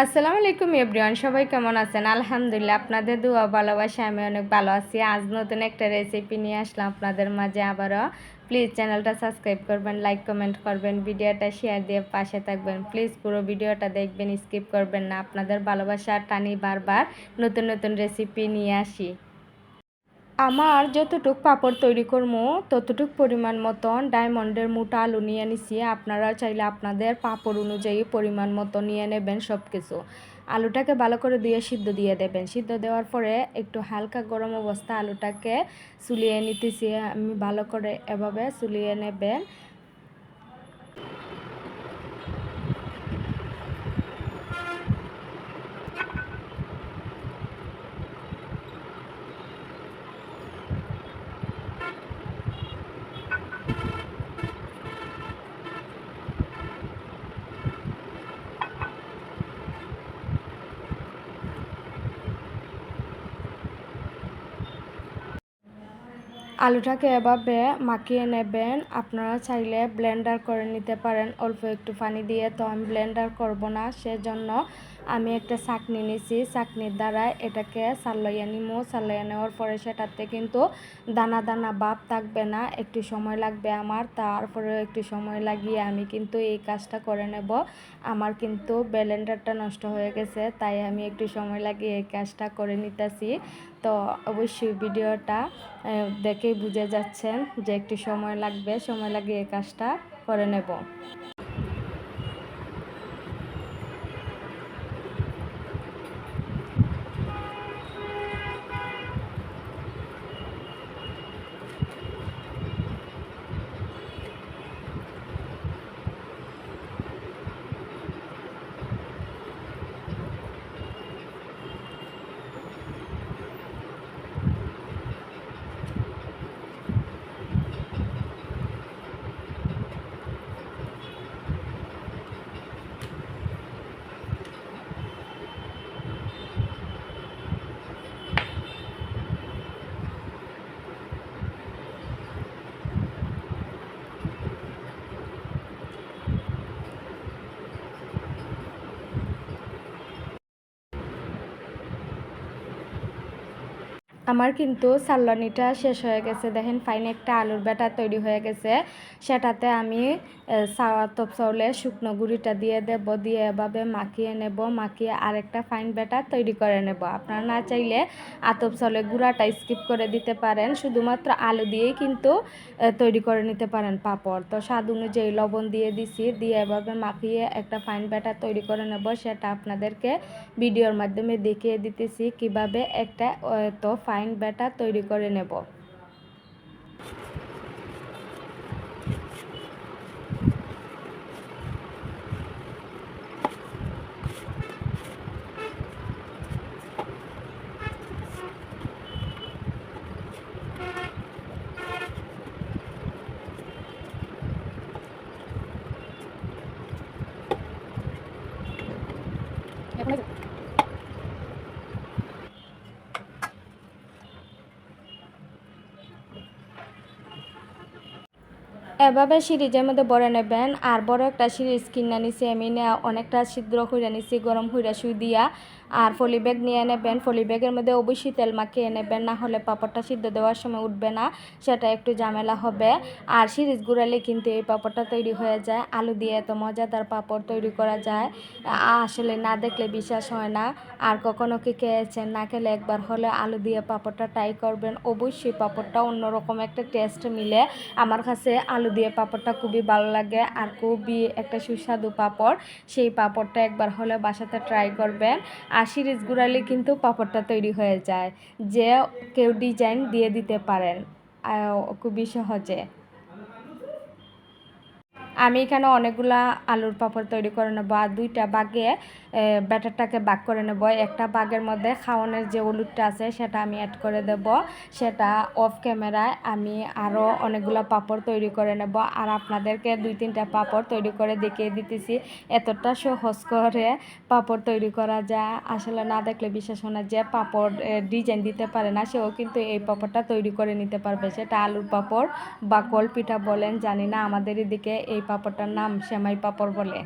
আসসালামু আলাইকুম এভরিওয়ান, সবাই কেমন আছেন? আলহামদুলিল্লাহ, আপনাদের দোয়া ভালোবাসা আমি অনেক ভালো আছি। আজ নতুন একটা রেসিপি নিয়ে আসলাম আপনাদের মাঝে আবারও। প্লিজ চ্যানেলটা সাবস্ক্রাইব করবেন লাইক কমেন্ট করবেন, ভিডিওটা শেয়ার দিয়ে পাশে থাকবেন। প্লিজ পুরো ভিডিওটা দেখবেন স্কিপ করবেন না। আপনাদের ভালোবাসা টানি বারবার নতুন নতুন রেসিপি নিয়ে আসি। আমার যতটুক পাপড় তৈরি করব ততটুক পরিমাণ মতন ডায়মন্ডের মোটা আলু নিয়ে নিছি। আপনারা চাইলে আপনাদের পাপড় অনুযায়ী পরিমাণ মতো নিয়ে নেবেন সব কিছু আলুটাকে ভালো করে দিয়ে সিদ্ধ দিয়ে দেবেন। সিদ্ধ দেওয়ার পরে একটু হালকা গরম অবস্থা আলুটাকে চুলিয়ে নিতেছি। আমি ভালো করে এভাবে চুলিয়ে নেবেন। আলুটাকে এভাবে মাখিয়ে নেবেন। আপনারা চাইলে ব্লেন্ডার করে নিতে পারেন। অল্প একটু পানি দিয়ে তো আমি ব্লেন্ডার করব না। সেজন্য আমি একটা চাকনি নিছি। চাকনির দ্বারা এটাকে সাল্লাইয়া নিমো। সাল্লাইয়া নেওয়ার পরে সেটাতে কিন্তু দানা দানা বাপ থাকবে না। একটু সময় লাগবে আমার। তারপরে একটু সময় লাগিয়ে আমি কিন্তু এই কাজটা করে নেব। আমার কিন্তু ব্লেন্ডারটা নষ্ট হয়ে গেছে। তাই আমি একটু সময় লাগিয়ে এই কাজটা করে নিতেছি। তো অবশ্যই ভিডিওটা দেখেই বুঝে যাচ্ছেন যে একটু সময় লাগবে, সময় লাগিয়ে কাজটা করে নেব। আমার কিন্তু সাল্লানিটা শেষ হয়ে গেছে। দেখেন ফাইন একটা আলুর ব্যাটার তৈরি হয়ে গেছে। সেটাতে আমি তপ চাউলে শুকনো গুঁড়িটা দিয়ে দেব, দিয়ে এভাবে মাখিয়ে নেব, মাখিয়ে আরেকটা ফাইন ব্যাটার তৈরি করে নেব। আপনারা না চাইলে আতপ চাউলের গুঁড়াটা স্কিপ করে দিতে পারেন। শুধুমাত্র আলু দিয়েই কিন্তু তৈরি করে নিতে পারেন পাপড়। তো স্বাদ অনুযায়ী লবণ দিয়ে দিছি, দিয়ে এভাবে মাখিয়ে একটা ফাইন ব্যাটার তৈরি করে নেব। সেটা আপনাদেরকে ভিডিওর মাধ্যমে দেখিয়ে দিতেছি কীভাবে একটা তো ফাইন ব্যাটার তৈরি করে নেব। এভাবে সিরিজের মধ্যে বড় নেবেন, আর বড় একটা সিরিজ কিনে নিছি আমি অনেকটা ছিদ্র হইয়া নিছি, গরম হইয়া শুই দিয়া। আর ফলি ব্যাগ নিয়ে নেবেন। ফলি ব্যাগের মধ্যে অবশ্যই তেল মাখিয়ে নেবেন, না হলে পাপড়টা সিদ্ধ দেওয়ার সময় উঠবে না, সেটা একটু ঝামেলা হবে। আর সিরিজ গুড়ালে কিন্তু এই পাপড়টা তৈরি হয়ে যায়। আলু দিয়ে এত মজাদার পাপড় তৈরি করা যায়। আসলে না দেখলে বিশ্বাস হয় না। আর কখনো কি খেয়েছেন? না খেলে একবার হলে আলু দিয়ে পাপড়টা ট্রাই করবেন। অবশ্যই পাপড়টা অন্যরকম একটা টেস্ট মিলে। আমার কাছে আলু দিয়ে পাপড়টা খুবই ভালো লাগে আর খুবই একটা সুস্বাদু পাপড়। সেই পাপড়টা একবার হলে বাসাতে ট্রাই করবেন। আর সিরিজ গুড়ালে কিন্তু পাপড়টা তৈরি হয়ে যায়। যে কেউ ডিজাইন দিয়ে দিতে পারেন খুবই সহজে। আমি এখানে অনেকগুলা আলুর পাপড় তৈরি করে নেব আর দুইটা বাগে ব্যাটারটাকে বাগ করে নেব। একটা বাগের মধ্যে খাওয়ানোর যে হলুদটা আছে, সেটা আমি অ্যাড করে দেব। সেটা অফ ক্যামেরায় আমি আরও অনেকগুলো পাপড় তৈরি করে নেব। আর আপনাদেরকে দুই তিনটা পাপড় তৈরি করে দেখিয়ে দিতেছি, এতটা সহজ করে পাপড় তৈরি করা যায়। আসলে না দেখলে বিশ্বাস হয় যে পাপড় ডিজাইন দিতে পারে না, সেও কিন্তু এই পাপড়টা তৈরি করে নিতে পারবে। সেটা আলুর পাপড় বা কলপিঠা বলেন, জানি না আমাদের এদিকে এই পাপড়টার নাম সেমাই পাপড় বলে।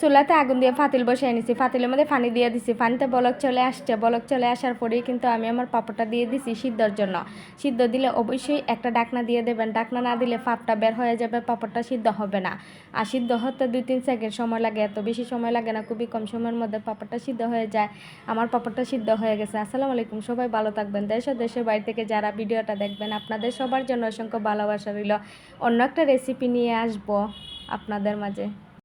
চুলাতে আগুন দিয়ে ফাতিল বসিয়ে এনেছি ফাতিলের মধ্যে পানি দিয়ে দিছি। পানিতে বলক চলে আসছে। বলক চলে আসার পরেই কিন্তু আমি আমার পাপড়টা দিয়ে দিছি সিদ্ধর জন্য। সিদ্ধ দিলে অবশ্যই একটা ডাকনা দিয়ে দেবেন। ডাকনা না দিলে পাপটা বের হয়ে যাবে, পাপড়টা সিদ্ধ হবে না। আর সিদ্ধ হতে দুই তিন সেকেন্ড সময় লাগে। এত বেশি সময় লাগে না, খুবই কম সময়ের মধ্যে পাপড়টা সিদ্ধ হয়ে যায়। আমার পাপড়টা সিদ্ধ হয়ে গেছে। আসসালামু আলাইকুম। সবাই ভালো থাকবেন। দেশ দেশের বাড়ি থেকে যারা ভিডিওটা দেখবেন, আপনাদের সবার জন্য অসংখ্য ভালোবাসা রইল। অন্য একটা রেসিপি নিয়ে আসব আপনাদের মাঝে।